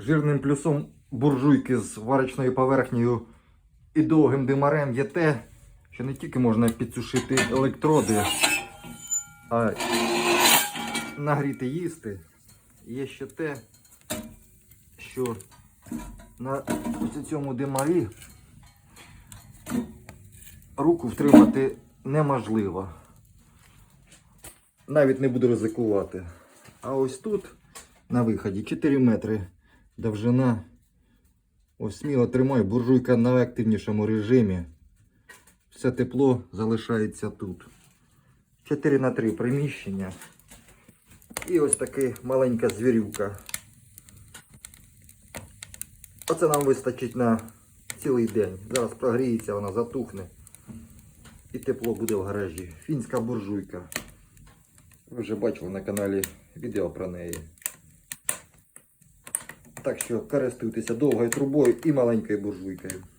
Жирним плюсом буржуйки з варочною поверхнею і довгим димарем є те, що не тільки можна підсушити електроди, а нагріти їсти. Є ще те, що на цьому димарі руку втримати неможливо. Навіть не буду ризикувати. А ось тут на виході 4 метри довжина. Ось сміло тримай, буржуйка на активнішому режимі. Все тепло залишається тут. 4 на 3 приміщення. І ось така маленька звірюка. Оце нам вистачить на цілий день. Зараз прогріється, вона затухне. І тепло буде в гаражі. Фінська буржуйка. Ви вже бачили на каналі відео про неї. Так що користуйтеся довгою трубою і маленькою буржуйкою.